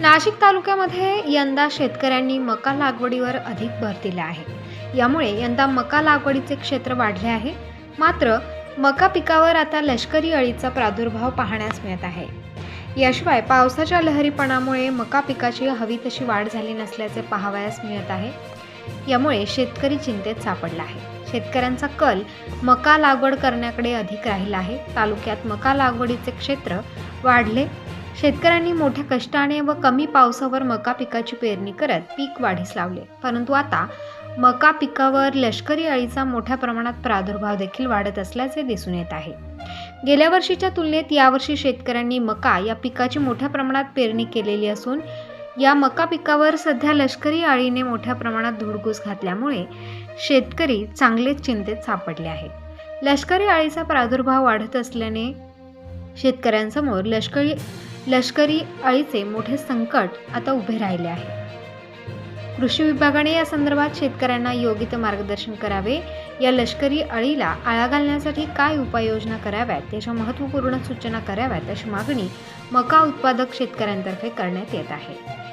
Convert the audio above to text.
नाशिक तालुक्यामध्ये यंदा शेतकऱ्यांनी मका लागवडीवर अधिक भर दिला आहे. यामुळे यंदा मका लागवडीचे क्षेत्र वाढले आहे. मात्र मका पिकावर आता लष्करी अळीचा प्रादुर्भाव पाहण्यास मिळत आहे. याशिवाय पावसाच्या लहरीपणामुळे मका पिकाची हवी तशी वाढ झाली नसल्याचे पाहावयास मिळत आहे. यामुळे शेतकरी चिंतेत सापडला आहे. शेतकऱ्यांचा कल मका लागवड करण्याकडे अधिक राहिला आहे. तालुक्यात मका लागवडीचे क्षेत्र वाढले शेतकऱ्यांनी मोठ्या कष्टाने व कमी पावसावर मका पिकाची पेरणी करत पीक वाढीस लावले. परंतु आता मका पिकावर लष्करी अळीचा मोठ्या प्रमाणात प्रादुर्भाव देखील वाढत असल्याचे दिसून येत आहे. गेल्या वर्षीच्या तुलनेत यावर्षी शेतकऱ्यांनी मका या पिकाची मोठ्या प्रमाणात पेरणी केलेली असून या मका पिकावर सध्या लष्करी अळीने मोठ्या प्रमाणात धुडगूस घातल्यामुळे शेतकरी चांगलेच चिंतेत सापडले आहे. लष्करी अळीचा प्रादुर्भाव वाढत असल्याने शेतकऱ्यांसमोर लष्करी लष्करी अळीचे मोठे संकट आता उभे राहिले आहे. कृषी विभागाने या संदर्भात शेतकऱ्यांना योग्य ते मार्गदर्शन करावे. या लष्करी अळीला आळा घालण्यासाठी काय उपाययोजना कराव्यात? त्याच्या महत्त्वपूर्ण सूचना कराव्यात अशी मागणी मका उत्पादक शेतकऱ्यांतर्फे करण्यात येत आहे.